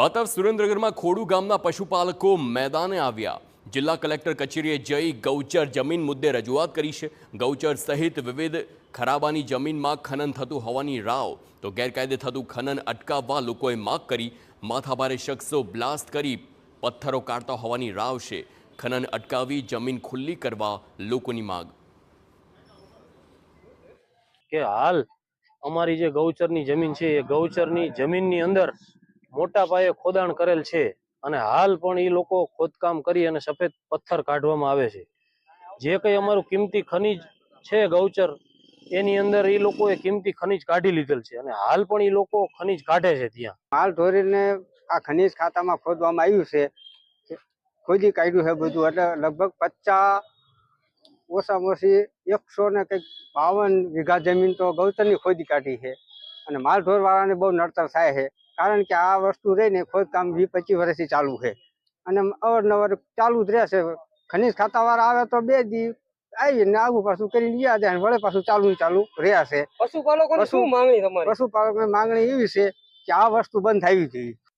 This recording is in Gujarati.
વાત સુરેન્દ્રનગરમાં ખોડુ ગામના પશુપાલકો મેદાને આવ્યા. જિલ્લા કલેક્ટર કચેરીએ જઈ ગૌચર જમીન મુદ્દે રજૂઆત કરી છે. ગૌચર સહિત વિવિધ ખરાબાની જમીનમાં ખનન થતું હોવાની રાવ. તો ગેરકાયદે થતું ખનન અટકાવવા લોકોએ માગ કરી. માથાભારે શખ્સો બ્લાસ્ટ કરી પથ્થરો કાઢતા હોવાની રાવ છે. ખનન અટકાવી જમીન ખુલ્લી કરવા લોકોની માગ. કે હાલ અમારી જે ગૌચરની જમીન છે એ ગૌચરની જમીનની અંદર મોટા પાયે ખોદાણ કરેલ છે અને હાલ પણ એ લોકો ખોદકામ કરી અને સફેદ પથ્થર કાઢવામાં આવે છે. જે કંઈ અમારું કિંમતી ખનિજ છે ગૌચર, એની અંદર એ લોકોએ કિંમતી ખનિજ કાઢી લીધેલ છે અને હાલ પણ એ લોકો ખનિજ કાઢે છે ત્યાં. માલ ધોરીને આ ખનીજ ખાતામાં ખોદવામાં આવ્યું છે. ખોદી કાઢ્યું છે બધું. એટલે લગભગ પચાસ ઓછામાં ઓછી એકસો ને કંઈક બાવન વીઘા જમીન તો ગૌચરની ખોદી કાઢી છે. અને માલ ઢોર વાળાને બહુ નડતર થાય છે. કારણ કે આ વસ્તુ રહીને ખોદકામ વીસ પચીસ વર્ષથી ચાલુ છે. અને અવારનવાર ચાલુ જ રહેશે. ખનીજ ખાતાવાળા આવે તો બે દી આવીને આવું પાછું કરી ગયા અને વળે પાછું ચાલુ ચાલુ રહેશે. છે પશુપાલકો શું માંગણી તમારી? માંગણી એવી છે કે આ વસ્તુ બંધ થવી જોઈએ.